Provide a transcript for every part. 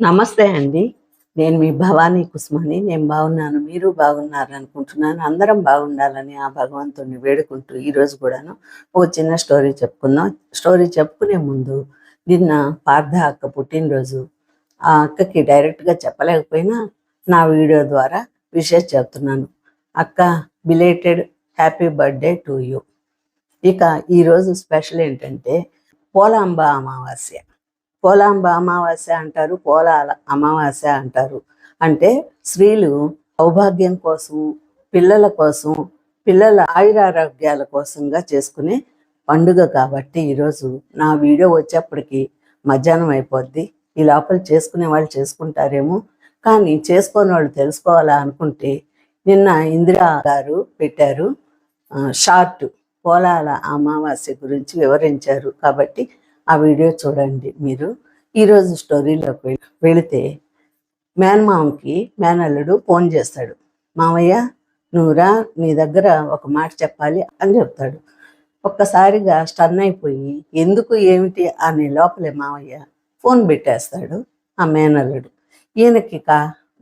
నమస్తే అండి. నేను మీ భవానీ కుస్మాని. నేను బాగున్నాను. మీరు బాగున్నారు అనుకుంటున్నాను. అందరం బాగుండాలని ఆ భగవంతుడిని వేడుకుంటూ ఈరోజు కూడాను ఒక చిన్న స్టోరీ చెప్పుకుందాం. స్టోరీ చెప్పుకునే ముందు నిన్న పార్థ అక్క పుట్టినరోజు. ఆ అక్కకి డైరెక్ట్గా చెప్పలేకపోయినా నా వీడియో ద్వారా విషెస్ చెప్తున్నాను. అక్క belated happy birthday to you ఇక ఈరోజు స్పెషల్ ఏంటంటే పోలాంబ అమావాస్య. పోలాంబ అమావాస్య అంటారు పోలాల అమావాస్య అంటారు. అంటే స్త్రీలు సౌభాగ్యం కోసం పిల్లల కోసం పిల్లల ఆయురారోగ్యాల కోసంగా చేసుకునే పండుగ కాబట్టి ఈరోజు నా వీడియో వచ్చేప్పటికి మధ్యాహ్నం అయిపోద్ది. ఈ లోపల చేసుకునే వాళ్ళు చేసుకుంటారేమో కానీ చేసుకోని వాళ్ళు తెలుసుకోవాలా అనుకుంటే నిన్న ఇందిరా గారు పెట్టారు షార్ట్ పోలాల అమావాస్య గురించి వివరించారు. కాబట్టి ఆ వీడియో చూడండి మీరు. ఈరోజు స్టోరీలోకి వెళితే మేనమామకి మేనల్లుడు ఫోన్ చేస్తాడు. మామయ్య నువ్వురా నీ దగ్గర ఒక మాట చెప్పాలి అని చెప్తాడు. ఒక్కసారిగా స్టన్ అయిపోయి ఎందుకు ఏమిటి? అనే లోపలే మామయ్య ఫోన్ పెట్టేస్తాడు ఆ మేనల్లుడు ఈయనకి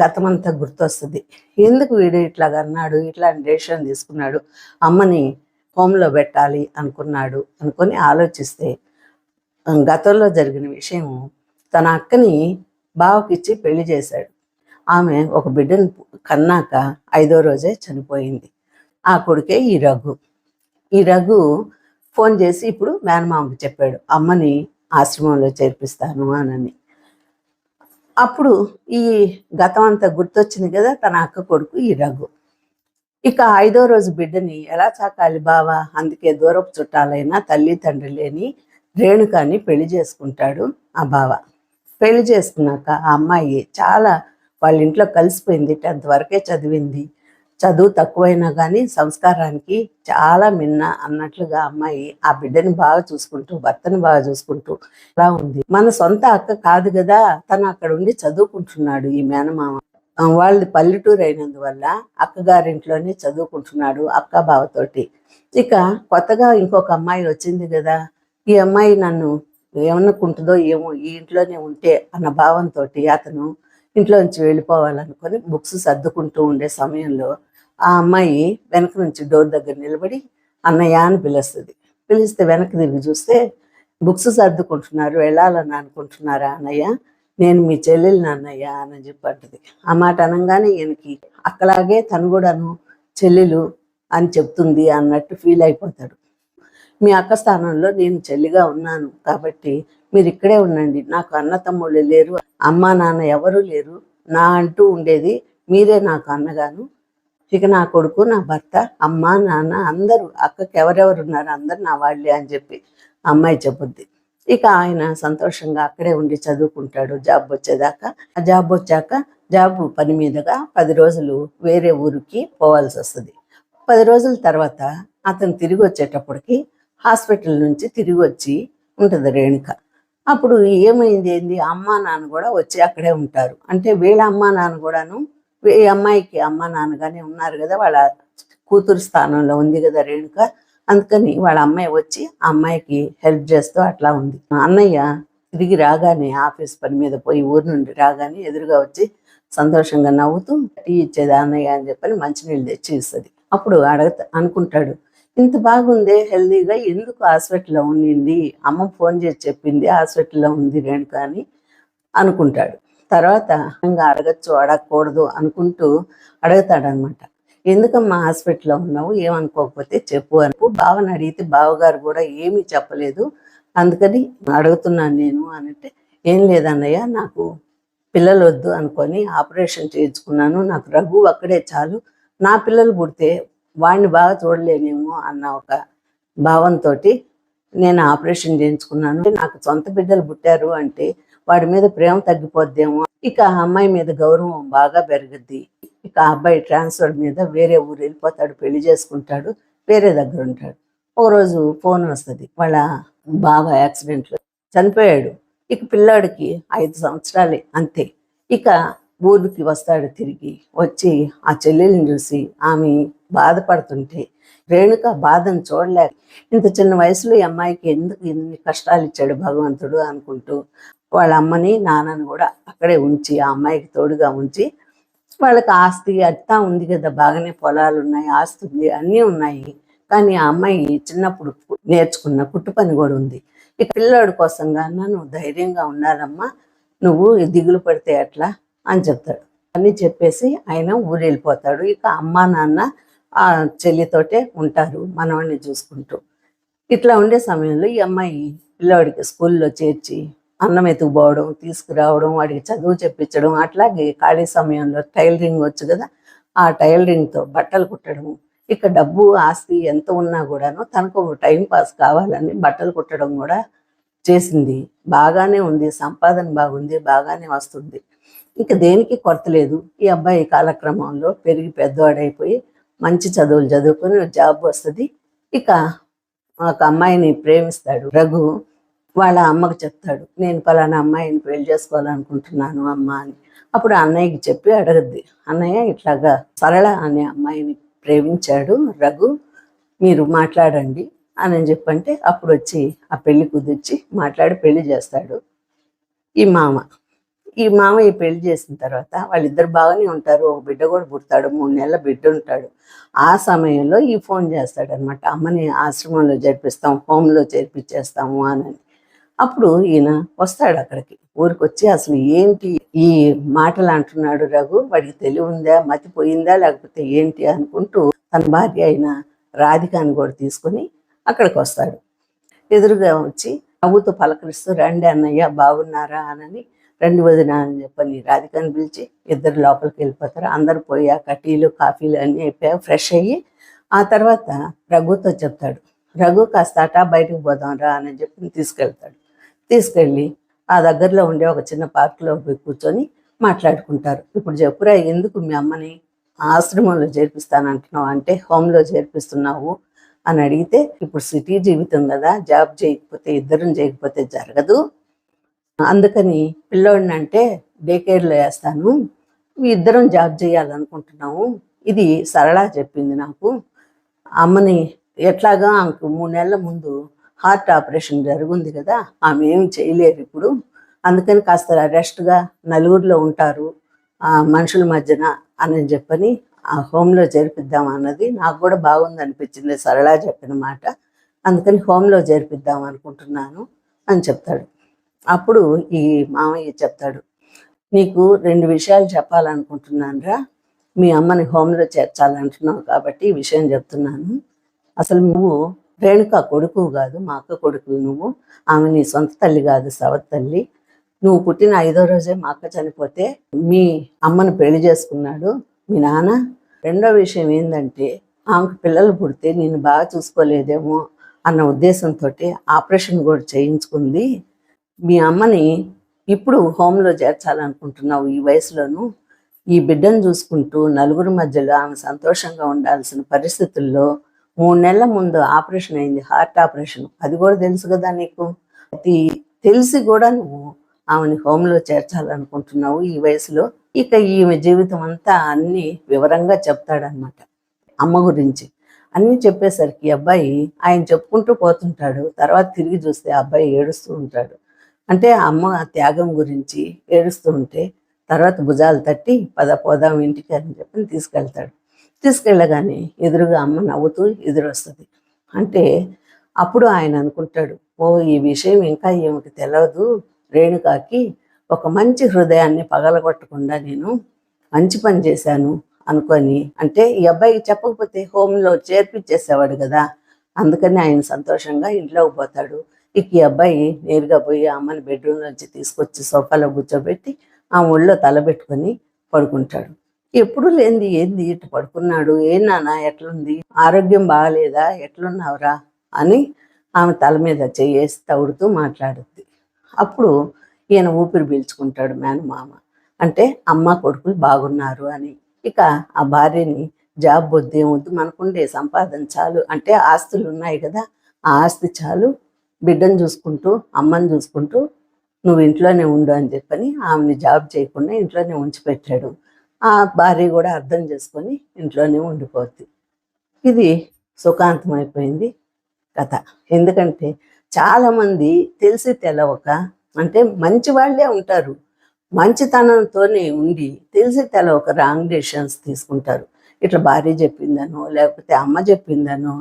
గతమంతా గుర్తొస్తుంది. ఎందుకు వీడు ఇట్లాగ అన్నాడు? ఇట్లాంటి డెసిషన్ తీసుకున్నాడు? అమ్మని హోమ్లో పెట్టాలి అనుకున్నాడు అనుకొని ఆలోచిస్తే గతంలో జరిగిన విషయం తన అక్కని బావకిచ్చి పెళ్ళి చేశాడు. ఆమె ఒక బిడ్డను కన్నాక ఐదో రోజే చనిపోయింది. ఆ కొడుకే ఈ రఘు. ఈ రఘు ఫోన్ చేసి ఇప్పుడు మేనమామకి చెప్పాడు అమ్మని ఆశ్రమంలో చేర్పిస్తాను అనని. అప్పుడు ఈ గతం అంతా గుర్తొచ్చింది కదా తన అక్క కొడుకు ఈ రఘు. ఇక ఐదో రోజు బిడ్డని ఎలా చాకాలి బావా? అందుకే దూరపు చుట్టాలైనా తల్లి తండ్రి లేని రేణుకాని పెళ్ళి చేసుకుంటాడు ఆ బావ. పెళ్ళి చేసుకున్నాక ఆ అమ్మాయి చాలా వాళ్ళ ఇంట్లో కలిసిపోయింది టెన్త్ వరకే చదివింది. చదువు తక్కువైనా కానీ సంస్కారానికి చాలా మిన్న అన్నట్లుగా అమ్మాయి ఆ బిడ్డని బాగా చూసుకుంటూ భర్తని బాగా చూసుకుంటూ అలా ఉంది. మన సొంత అక్క కాదు కదా తను అక్కడ ఉండి చదువుకుంటున్నాడు ఈ మేనమామ. వాళ్ళది పల్లెటూరు అయినందువల్ల అక్కగారింట్లోనే చదువుకుంటున్నాడు అక్క బావతోటి. ఇక కొత్తగా ఇంకొక అమ్మాయి వచ్చింది కదా ఈ అమ్మాయి నన్ను ఏమనుకుంటుందో ఏమో ఈ ఇంట్లోనే ఉంటే అన్న భావంతో అతను ఇంట్లోంచి వెళ్ళిపోవాలనుకొని బుక్స్ సర్దుకుంటూ ఉండే సమయంలో ఆ అమ్మాయి వెనక నుంచి డోర్ దగ్గర నిలబడి అన్నయ్య అని పిలుస్తుంది. పిలిస్తే వెనక్కి తిరిగి చూస్తే బుక్స్ సర్దుకుంటున్నారు వెళ్ళాలని అనుకుంటున్నారా అన్నయ్య? నేను మీ చెల్లెలు అన్నయ్య అని చెప్పి అంటది. ఆ మాట అనగానే ఈయనకి అక్కలాగే తను కూడాను చెల్లెలు అని చెప్తుంది అన్నట్టు ఫీల్ అయిపోతాడు. మీ అక్క స్థానంలో నేను చెల్లిగా ఉన్నాను కాబట్టి మీరు ఇక్కడే ఉండండి. నాకు అన్న తమ్ముళ్ళు లేరు అమ్మ నాన్న ఎవరు లేరు. నా అంటూ ఉండేది మీరే నాకు అన్నగాను. ఇక నా కొడుకు నా భర్త అమ్మ నాన్న అందరూ అక్కకి ఎవరెవరు ఉన్నారు అందరు నా వాళ్ళే అని చెప్పి అమ్మాయి చెబుద్ది ఇక ఆయన సంతోషంగా అక్కడే ఉండి చదువుకుంటాడు. జాబ్ వచ్చేదాకా ఆ జాబ్ వచ్చాక జాబ్ పని మీదుగా పది రోజులు వేరే ఊరికి పోవాల్సి వస్తుంది పది రోజుల తర్వాత అతను తిరిగి వచ్చేటప్పటికి హాస్పిటల్ నుంచి తిరిగి వచ్చి ఉంటుంది రేణుక. అప్పుడు ఏమైంది ఏంది? అమ్మ నాన్న కూడా వచ్చి అక్కడే ఉంటారు. అంటే వీళ్ళ అమ్మ నాన్న కూడాను ఈ అమ్మాయికి అమ్మ నాన్నగానే ఉన్నారు కదా వాళ్ళ కూతురు స్థానంలో ఉంది కదా రేణుక. అందుకని వాళ్ళ అమ్మాయి వచ్చి ఆ అమ్మాయికి హెల్ప్ చేస్తూ అట్లా ఉంది. అన్నయ్య తిరిగి రాగానే ఆఫీస్ పని మీద పోయి ఊరు నుండి రాగానే ఎదురుగా వచ్చి సంతోషంగా నవ్వుతూ టీ ఇచ్చేది అన్నయ్య? అని చెప్పని మంచినీళ్ళు తెచ్చి ఇస్తుంది. అప్పుడు అడగ అనుకుంటాడు ఇంత బాగుందే హెల్దీగా ఎందుకు హాస్పిటల్లో ఉండింది? అమ్మ ఫోన్ చేసి చెప్పింది హాస్పిటల్లో ఉంది రేణుక అని అనుకుంటాడు. తర్వాత ఇంకా అడగచ్చు అడగకూడదు అనుకుంటూ అడుగుతాడనమాట ఎందుకమ్మా హాస్పిటల్లో ఉన్నావు? ఏమనుకోకపోతే చెప్పు అనుకు. బావని అడిగితే బావగారు కూడా ఏమీ చెప్పలేదు. అందుకని అడుగుతున్నాను నేను అనంటే ఏం లేదన్నయ్య నాకు పిల్లలు వద్దు అనుకొని ఆపరేషన్ చేయించుకున్నాను. నాకు రఘు అక్కడే చాలు. నా పిల్లలు పుడితే వాడిని బాగా చూడలేనేమో అన్న ఒక భావంతో నేను ఆపరేషన్ చేయించుకున్నాను. నాకు సొంత బిడ్డలు పుట్టారు అంటే వాడి మీద ప్రేమ తగ్గిపోద్దేమో. ఇక ఆ అమ్మాయి మీద గౌరవం బాగా పెరుగుద్ది. ఇక ఆ అబ్బాయి ట్రాన్స్ఫర్ మీద వేరే ఊరు వెళ్ళిపోతాడు పెళ్ళి చేసుకుంటాడు వేరే దగ్గర ఉంటాడు. ఓ రోజు ఫోన్ వస్తుంది. వాళ్ళ బాబా యాక్సిడెంట్లో చనిపోయాడు. ఇక పిల్లాడికి ఐదు సంవత్సరాలే అంతే. ఇక ఊరికి వస్తాడు తిరిగి వచ్చి ఆ చెల్లెల్ని చూసి ఆమె బాధపడుతుంటే రేణుక బాధను చూడలేక ఇంత చిన్న వయసులో ఈ అమ్మాయికి ఎందుకు ఇన్ని కష్టాలు ఇచ్చాడు భగవంతుడు? అనుకుంటూ వాళ్ళ అమ్మని నాన్నని కూడా అక్కడే ఉంచి ఆ అమ్మాయికి తోడుగా ఉంచి వాళ్ళకి ఆస్తి అత్తా ఉంది కదా బాగానే పొలాలు ఉన్నాయి ఆస్తి ఉంది అన్నీ ఉన్నాయి. కానీ ఆ అమ్మాయి చిన్నప్పుడు నేర్చుకున్న కుట్టు పని కూడా ఉంది. ఇక పిల్లోడి కోసంగా నువ్వు ధైర్యంగా ఉండాలమ్మా. నువ్వు దిగులు పడితే ఎట్లా? అని చెప్తాడు. అని చెప్పేసి ఆయన ఊరు వెళ్ళిపోతాడు ఇక అమ్మ నాన్న ఆ చెల్లితోటే ఉంటారు మనవాడిని చూసుకుంటూ. ఇట్లా ఉండే సమయంలో ఈ అమ్మాయి పిల్లవాడికి స్కూల్లో చేర్చి అన్నం ఎత్తుకుపోవడం తీసుకురావడం వాడికి చదువు చెప్పించడం అట్లాగే ఖాళీ సమయంలో టైలరింగ్ వచ్చు కదా ఆ టైలరింగ్తో బట్టలు కుట్టడం ఇక డబ్బు ఆస్తి ఎంత ఉన్నా కూడాను తనకు టైం పాస్ కావాలని బట్టలు కుట్టడం కూడా చేసింది. బాగానే ఉంది సంపాదన బాగుంది బాగానే వస్తుంది. ఇక దేనికి కొరత లేదు. ఈ అబ్బాయి కాలక్రమంలో పెరిగి పెద్దవాడైపోయి మంచి చదువులు చదువుకొని జాబ్ వస్తుంది. ఇక ఒక అమ్మాయిని ప్రేమిస్తాడు రఘు. వాళ్ళ అమ్మకు చెప్తాడు నేను పలానా అమ్మాయిని పెళ్ళి చేసుకోవాలనుకుంటున్నాను అమ్మ అని. అప్పుడు అన్నయ్యకి చెప్పి అడగద్ది అన్నయ్య ఇట్లాగా సరళ అనే అమ్మాయిని ప్రేమించాడు రఘు మీరు మాట్లాడండి అని చెప్పంటే అప్పుడు వచ్చి ఆ పెళ్ళి కుదిర్చి మాట్లాడి పెళ్ళి చేస్తాడు ఈ మామ. ఈ మామయ్య పెళ్ళి చేసిన తర్వాత వాళ్ళిద్దరు బాగానే ఉంటారు. ఒక బిడ్డ కూడా పుడతాడు. మూడు నెలల బిడ్డ ఉంటాడు. ఆ సమయంలో ఈ ఫోన్ చేస్తాడనమాట. అమ్మని ఆశ్రమంలో జరిపిస్తాం. హోమ్లో చేర్పించేస్తాము అని. అప్పుడు ఈయన వస్తాడు అక్కడికి. ఊరికి వచ్చి అసలు ఏంటి ఈ మాటలు అంటున్నాడు రఘు? వాడికి తెలివి ఉందా మతిపోయిందా? లేకపోతే ఏంటి? అనుకుంటూ తన భార్య అయిన రాధికాని కూడా తీసుకొని అక్కడికి వస్తాడు. ఎదురుగా వచ్చి నవ్వుతూ పలకరిస్తూ రండి అన్నయ్య బాగున్నారా? అని రండి వదిన అని చెప్పని రాధికని పిలిచి ఇద్దరు లోపలికి వెళ్ళిపోతారు. అందరు పోయాక టీలు కాఫీలు అన్నీ అయిపోయాక ఫ్రెష్ అయ్యి ఆ తర్వాత రఘుతో చెప్తాడు రఘు కాస్త అటా బయటకు పోదాం రా అని చెప్పి తీసుకెళ్తాడు. తీసుకెళ్ళి ఆ దగ్గరలో ఉండే ఒక చిన్న పార్కులో పోయి కూర్చొని మాట్లాడుకుంటారు. ఇప్పుడు చెప్పురా ఎందుకు మీ అమ్మని ఆశ్రమంలో చేర్పిస్తానంటున్నావు? అంటే హోమ్లో చేర్పిస్తున్నావు? అని అడిగితే ఇప్పుడు సిటీ జీవితం కదా జాబ్ చేయకపోతే ఇద్దరం చేయకపోతే జరగదు. అందుకని పిల్లోడిని అంటే డే కేర్లో వేస్తాను. ఇద్దరం జాబ్ చేయాలనుకుంటున్నాము. ఇది సరళ చెప్పింది నాకు. అమ్మని ఎట్లాగా ఆమెకు మూడు నెలల ముందు హార్ట్ ఆపరేషన్ జరుగుంది కదా ఆమె ఏమి చేయలేరు ఇప్పుడు. అందుకని కాస్త రెస్ట్గా నలుగురిలో ఉంటారు ఆ మనుషుల మధ్యన అని చెప్పని ఆ హోమ్లో చేర్పిద్దాం అన్నది నాకు కూడా బాగుంది అనిపించింది. సరళ చెప్పిన మాట. అందుకని హోమ్లో చేర్పిద్దాం అనుకుంటున్నాను అని చెప్తాడు. అప్పుడు ఈ మామయ్య చెప్తాడు నీకు రెండు విషయాలు చెప్పాలనుకుంటున్నాను రా. మీ అమ్మని హోమ్లో చేర్చాలంటున్నావు కాబట్టి ఈ విషయం చెప్తున్నాను. అసలు నువ్వు రేణుక కొడుకు కాదు మా అక్క కొడుకు నువ్వు. ఆమె నీ సొంత తల్లి కాదు సవత్ తల్లి. నువ్వు పుట్టిన ఐదో రోజే మా అక్క చనిపోతే మీ అమ్మను పెళ్ళి చేసుకున్నాడు. మీ నాన్న రెండో విషయం ఏంటంటే ఆమెకు పిల్లలు పుడితే నేను బాగా చూసుకోలేదేమో అన్న ఉద్దేశంతో ఆపరేషన్ కూడా చేయించుకుంది. మీ అమ్మని ఇప్పుడు హోమ్లో చేర్చాలనుకుంటున్నావు ఈ వయసులోను. ఈ బిడ్డను చూసుకుంటూ నలుగురి మధ్యలో ఆమె సంతోషంగా ఉండాల్సిన పరిస్థితుల్లో మూడు నెలల ముందు ఆపరేషన్ అయింది. Heart operation. అది కూడా తెలుసు కదా నీకు? అది తెలిసి కూడా నువ్వు ఆమెని హోమ్లో చేర్చాలనుకుంటున్నావు ఈ వయసులో. ఇక ఈమె జీవితం అంతా అన్ని వివరంగా చెప్తాడనమాట అమ్మ గురించి. అన్ని చెప్పేసరికి ఈ అబ్బాయి ఆయన చెప్పుకుంటూ పోతుంటాడు. తర్వాత తిరిగి చూస్తే ఆ అబ్బాయి ఏడుస్తూ ఉంటాడు. అంటే అమ్మ త్యాగం గురించి ఏడుస్తూ ఉంటే తర్వాత భుజాలు తట్టి పద పోదాం ఇంటికి అని చెప్పి తీసుకెళ్తాడు. తీసుకెళ్ళగానే ఎదురుగా అమ్మ నవ్వుతూ ఎదురొస్తుంది. అంటే అప్పుడు ఆయన అనుకుంటాడు ఓ ఈ విషయం ఇంకా ఈమెకి తెలియదు రేణుకాకి ఒక మంచి హృదయాన్ని పగలగొట్టకుండా నేను మంచి పని చేశాను అనుకొని అంటే ఈ అబ్బాయికి చెప్పకపోతే హోమ్లో చేర్పించేసేవాడు కదా అందుకని ఆయన సంతోషంగా ఇంట్లోకి పోతాడు. ఇక ఈ అబ్బాయి నేరుగా పోయి ఆ అమ్మని బెడ్రూమ్ నుంచి తీసుకొచ్చి సోఫాలో కూర్చోబెట్టి ఆ ఒళ్ళో తల పెట్టుకొని పడుకుంటాడు. ఎప్పుడు లేనిది ఏంది? ఇటు పడుకున్నాడు. ఏం నాన్న ఎట్లుంది? ఆరోగ్యం బాగాలేదా? ఎట్లున్నావురా? అని ఆమె తల మీద చేసి తవుడుతూ మాట్లాడుద్ది. అప్పుడు ఈయన ఊపిరి పీల్చుకుంటాడు మేనమామ అంటే అమ్మ కొడుకులు బాగున్నారు అని. ఇక ఆ భార్యని జాబ్ వద్దు ఏమొద్దు మనకుండే సంపాదన చాలు అంటే ఆస్తులు ఉన్నాయి కదా ఆ ఆస్తి చాలు. బిడ్డను చూసుకుంటూ అమ్మని చూసుకుంటూ నువ్వు ఇంట్లోనే ఉండు అని చెప్పని ఆమెని జాబ్ చేయకుండా ఇంట్లోనే ఉంచిపెట్టాడు. ఆ భార్య కూడా అర్థం చేసుకొని ఇంట్లోనే ఉండిపోద్ది. ఇది సుఖాంతం అయిపోయింది కథ. ఎందుకంటే చాలామంది తెలిసి తెలవక అంటే మంచి వాళ్ళే ఉంటారు. మంచితనంతోనే ఉండి తెలిసి తెలవక రాంగ్ డెసిషన్స్ తీసుకుంటారు. ఇట్లా భార్య చెప్పిందనో లేకపోతే అమ్మ చెప్పిందనో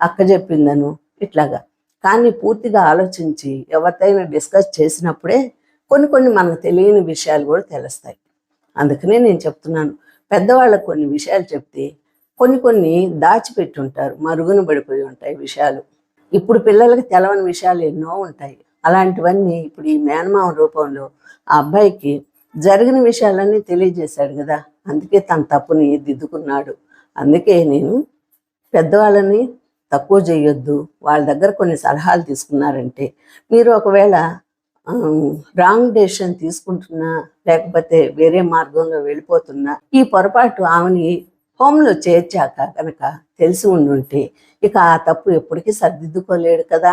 అక్క చెప్పిందనో ఇట్లాగా. కానీ పూర్తిగా ఆలోచించి ఎవరితైనా డిస్కస్ చేసినప్పుడే కొన్ని కొన్ని మనకు తెలియని విషయాలు కూడా తెలుస్తాయి. అందుకనే నేను చెప్తున్నాను. పెద్దవాళ్ళకు కొన్ని విషయాలు చెప్తే కొన్ని కొన్ని దాచిపెట్టి ఉంటారు మరుగున పడిపోయి ఉంటాయి విషయాలు. ఇప్పుడు పిల్లలకి తెలవని విషయాలు ఎన్నో ఉంటాయి. అలాంటివన్నీ ఇప్పుడు ఈ మేనమామ రూపంలో ఆ అబ్బాయికి జరిగిన విషయాలన్నీ తెలియజేశాడు కదా. అందుకే తన తప్పుని దిద్దుకున్నాడు. అందుకే నేను పెద్దవాళ్ళని తక్కువ చేయొద్దు వాళ్ళ దగ్గర కొన్ని సలహాలు తీసుకున్నారంటే మీరు ఒకవేళ రాంగ్ డెసిషన్ తీసుకుంటున్నా లేకపోతే వేరే మార్గంలో వెళ్ళిపోతున్నా ఈ పొరపాటు ఆమెని హోంలో చేర్చాక కనుక తెలిసి ఉండుంటే ఇక ఆ తప్పు ఎప్పటికీ సర్దిద్దుకోలేడు కదా.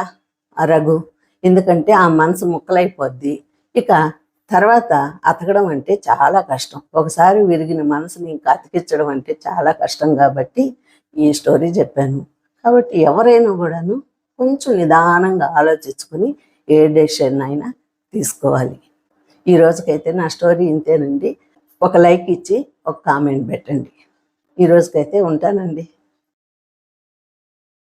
ఆ రఘు ఎందుకంటే ఆ మనసు ముక్కలైపోద్ది. ఇక తర్వాత అతకడం అంటే చాలా కష్టం. ఒకసారి విరిగిన మనసుని ఇంకా అతికించడం అంటే చాలా కష్టం కాబట్టి ఈ స్టోరీ చెప్పాను. కాబట్టి ఎవరైనా కూడాను కొంచెం నిదానంగా ఆలోచించుకొని ఏ డెసిషన్ అయినా తీసుకోవాలి. ఈ రోజుకైతే నా స్టోరీ ఇంతేనండి. ఒక లైక్ ఇచ్చి ఒక కామెంట్ పెట్టండి. ఈ రోజుకైతే ఉంటానండి.